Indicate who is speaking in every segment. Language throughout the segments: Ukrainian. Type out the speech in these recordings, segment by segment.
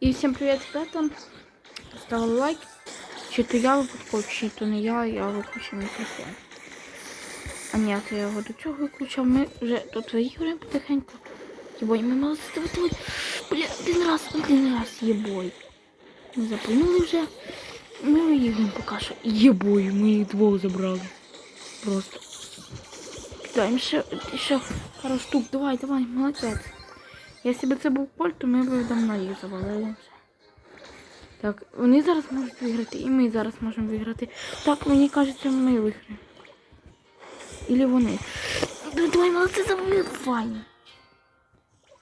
Speaker 1: І всім привіт, ребята. Ставили лайк. Чи то я випадково, чи то не я, я виключив мікрофон. А це я його до цього виключав. Ми вже тут виіграємо потихеньку. Єбой, ми мали заставити. Бля, один раз, один раз, єбой. Ми запальнули вже. Ми виіграємо поки що. Єбой, ми їх двох забрали. Просто. Кидаємо ще, ще пару штук. Давай, давай, молодець. Якщо б це був поль, то ми б давно їх завалили. Так, вони зараз можуть виграти, і ми зараз можемо виграти. Так, мені кажеться, ми виграємо. Ілі вони. Давай, молодці, забивай.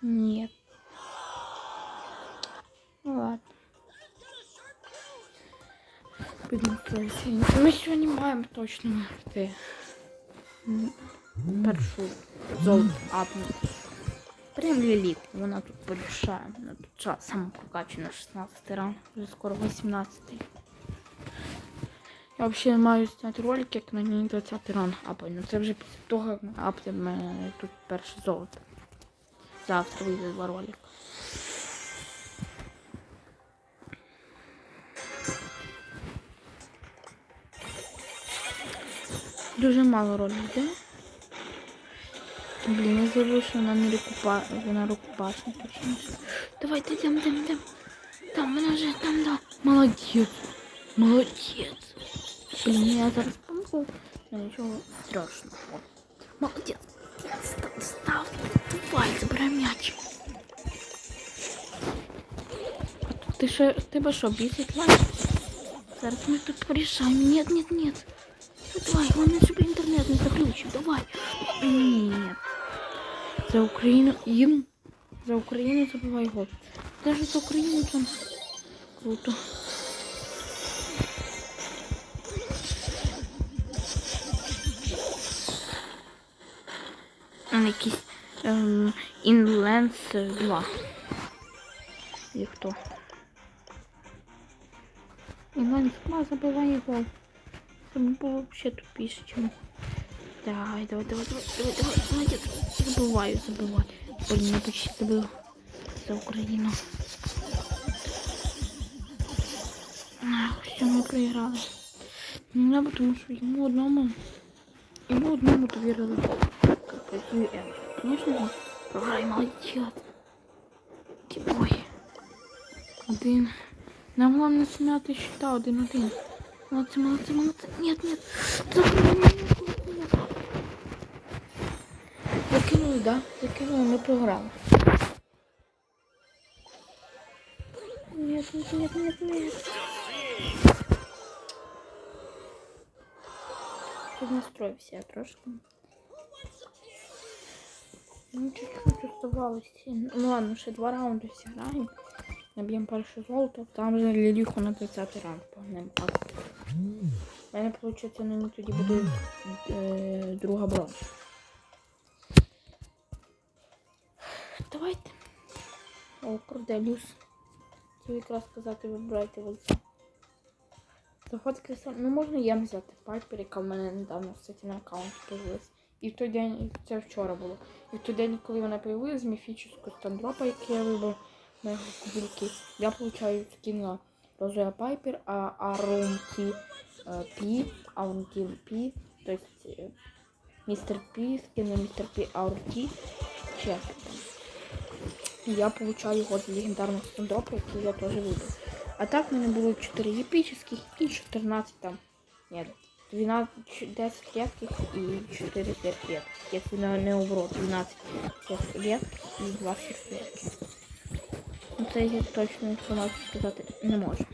Speaker 1: Ні. Ну ладно. Ми сьогодні маємо точно виграти. Першу золоту. Прям Ліліт, вона тут порішає. Вона тут сама прокачана 16 ран, вже скоро 18. Я взагалі маю зняти ролик, як на ній 20 ран апаю. Ну це вже після того, як ми апнемо тут перше золото. Завтра вийде два ролика. Дуже мало ролів йде. Блін, я забув, що вона не рукопа... вона рукопашна точніше. Давайте йдем, йдем, йдем. Там вона вже там, да. Молодець. Молодець. Блін, я зараз помогу. Ну нічого страшного. Молодець. Став, став. Давай, забирай м'яч. А тут ти ще, тебе що, бісить лайк? Зараз ми тут порішаємо. Нет, нет, нет. Ну, Давай, головне, щоб інтернет не заключив. Давай. Ні. За Україну їм. За Україну забивай гол. Даже за Україну там круто. Якийсь ем, Inlands 2. І хто? Inlands 2 забиває гол. Це було ще тупіше, чому. Давай, давай, давай, давай, давай, давай, молодец. Забываю, забываю. Блин, я почти забыл за Украину. Ах, все, мы проиграли. Ну, да, потому что ему одному, ему одному доверили. Какой я. Конечно, програй, молодец. Типой. Один. Нам главное смяти счета один-один. Молодцы, молодцы, молодцы. Нет, нет. Закрой, Закинули, да? Закинули, ми програли. Нет, нет, нет, нет, нет. Піднастроївся я трошки. Ну, чуть-чуть оставалось. Ну ладно, ще два раунди всі граємо. Наб'ємо перше золото, там же Ліліху на 30 раунд погнемо. У мене, виходить, на ній тоді буде е, друга бронза. Давайте. О, Корделіус. Хотів якраз сказати, вибирайте оце. Заход кристал. Ну можна єм взяти Пайпер, яка в мене недавно кстати, на аккаунті появилась. І в той день, це вчора було. І в той день, коли вона появилась, з міфічного стандропа, який я вибрав на його кубільки, я получаю скін на Розуя Пайпер, а Арунті Пі, Аунті Пі, то есть е, Містер Пі, скін на Містер Пі Аунті, чек. І я получаю з легендарного стендропа, який я теж вибрав. А так в мене було 4 епічних і 14 там. Нет, 12, 10 редких і 4 сверхредких. Если на наоборот 12 сверхредких і 2 сверхредких. Ну це я точно інформацію сказати не можу.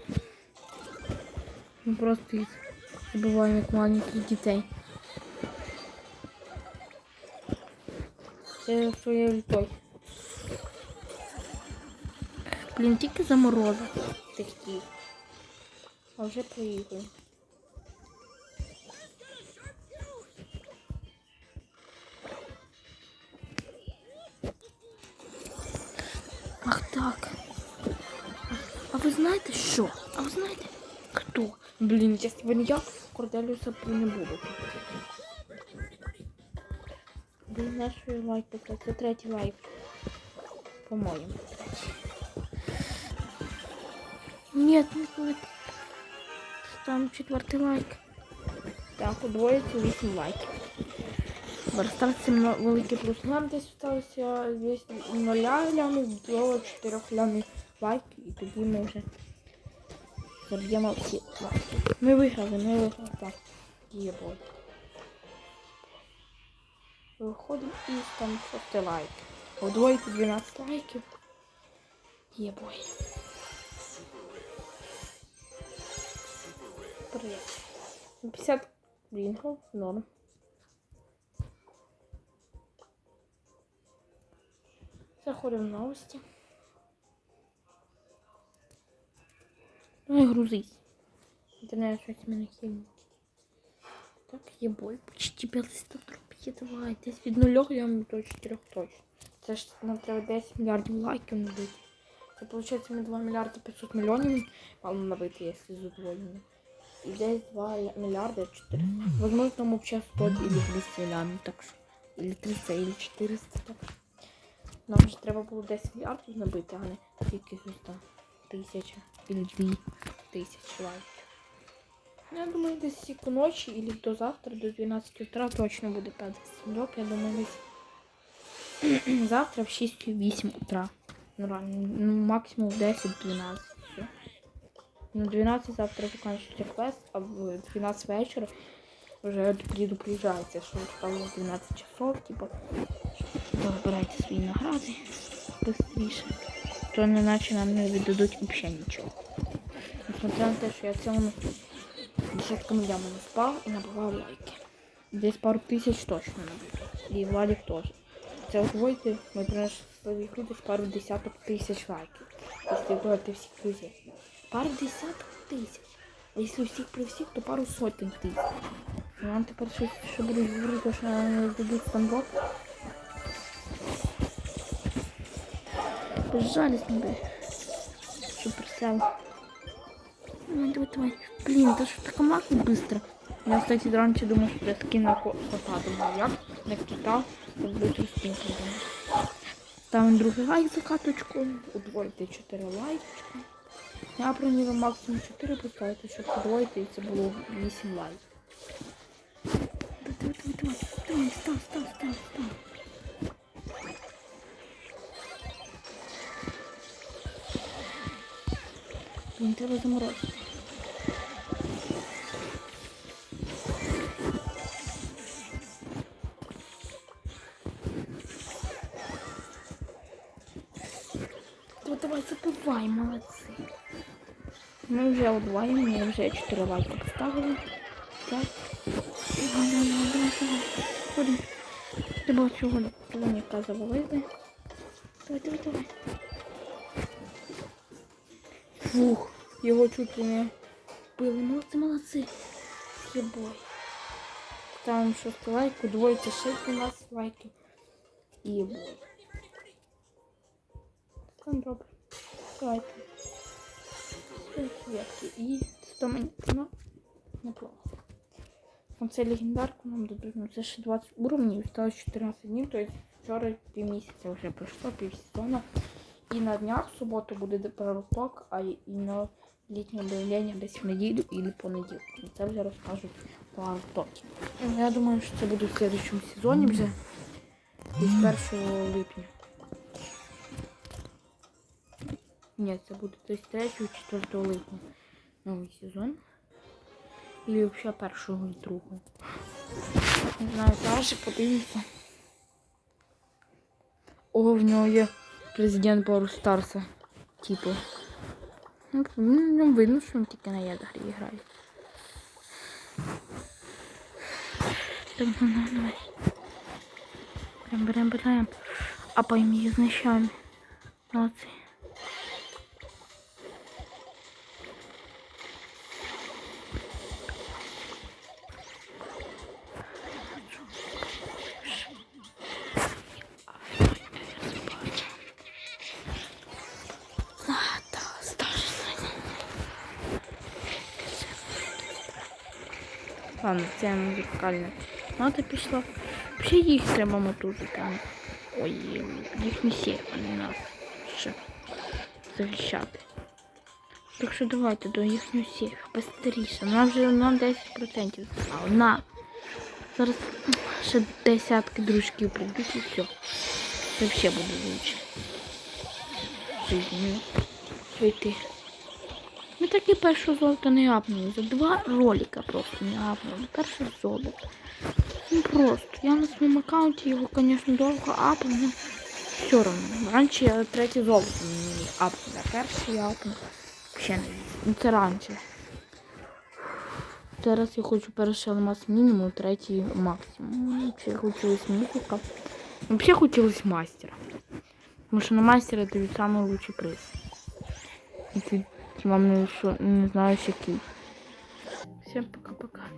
Speaker 1: Ми просто їх забуваємо маленьких дітей. Це що я літой. Блін, тільки заморозив такий. А вже поїхали. Ах так. А ви знаєте що? А ви знаєте хто? Блін, якщо я, Корделюса не буду. Блін, наш лайк писати. Це третій лайк. По-моєму. Нет, нет, нет. Там четвертий лайк. Так, удвоїться 8 лайків. Стараться великий плюс. Нам десь десь 0 лямів до 4 лямів лайків. І тоді ми вже заб'ємо всі лайки. Ми виграли, ми виграли. Так, є бой. Виходимо і там 6 лайк. Удвоїти 12 лайків. Є бой. Привет. 50 блингов, норм. Заходим в новости. Давай грузись. Интернет щось мене хімить. Так, є бой. Почти 500 рублей. Давай, десь від нуля я до 4 точно. Це ж нам треба 10 мільярдів лайків набити. Це виходить ми 2 мільярди 500 мільйонів мало набити, якщо задоволені. И здесь 2 миллиарда 400. Возможно, там вообще 100 или 200 миллиардов, так що. Или 300, или 400, так. Нам же треба було 10 мільярдів набити, а не тільки там тисяча, или 2 тисячі лайків. Ну, Я думаю, десь к ночі, или до завтра, до 12 утра точно буде 50 сім'йок. Я думаю, десь завтра в 6-8 утра. Ну, ну, максимум в 10-12. Ну, 12 завтра закінчується квест, а в 12 вечора вже предупреждається, що стало 12 часов, то вибирайте свої награди швидше. То не наче нам не віддадуть взагалі нічого. Несмотря на те, що я цьому десятками ями не спав і набивав лайки. Десь пару тисяч точно набив. І Владик теж. Це удвоїти, ми принесли в ігру десь пару десяток тисяч лайків. Якщо вдавати всіх друзів. Пару десяток тисяч. А якщо всіх при всіх, то пару сотень тисяч. І Нам тепер щось, що будуть говорити, що нам не дадуть стандоп. Безжалісно би. Суперсел. Давай, давай, давай. Блин, это что так махнет быстро. Я, кстати, раньше думал, что я скин на ко- кота. Думал, я не читав, як быстро скин придумав. Ставим другий лайк за каточку. Удвоїти 4 лайкочка. Я бронював максимум 4 поставити, щоб подвоїти, і це було 8 лайків. Давай, давай, давай, давай, став, став, став, став. Блін, треба заморозити. Ну давай забивай, молодці. Ми вже удваємо, ми вже 4 лайки поставили. Так. Треба цього планіка завалити. Давай, давай, давай. Фух, його чуть не вбили. Молодці, молодці. Єбой. Ставимо шостий лайк, удвоїться ще 12 лайків. Єбой. Там добре. Ветки. І 100 монет. Ну, неплохо. Оце легендарку нам дадуть. Ну, це ще 20 уровнів, стало 14 днів, тобто вчора пів місяця вже пройшло, пів сезону. І на днях в суботу буде пророк, а і на літнє об'явлення десь в неділю або понеділок. І це вже розкажуть по артокі. Я думаю, що це буде в следующому сезоні вже. Десь 1 липня. Ні, це буде десь 3-4 липня новий сезон. Или вообще першого і другого. Не знаю, далі подивимося. О, в нього є президент Бору Старса. Типу. Ну, ну, видно, що він тільки на ядері грає. Ну, ну, давай. Берем, берем, берем. А пойми, знищаємо. Молодці. Ладно, це музикальне. Нота пішла. Ще їх треба мотузити. Ой, їх не сє, а не нас. Ще захищати. Так що давайте до їхнього сейфу. Быстріше. Нам вже нам 10% zostało. На. Зараз ще десятки дружків прийдуть і все. Це взагалі буде лучше. Жизнь вийти. Ми таки першого золота не апнули. За два ролика просто не апнули. Перше золото. Ну просто. Я на своєму аккаунті його, звісно, довго апнув, але все одно. Раніше я третє золото не апнути, а перше я апнув. Взагалі не. Ну це раніше. Зараз я хочу перший алмаз мінімум, третій максимум. Взагалі хотілося міфіка. Взагалі хотілося мастера. Тому що на мастера дають лучший приз. Вам не, що, не знаєш який. Всем пока-пока.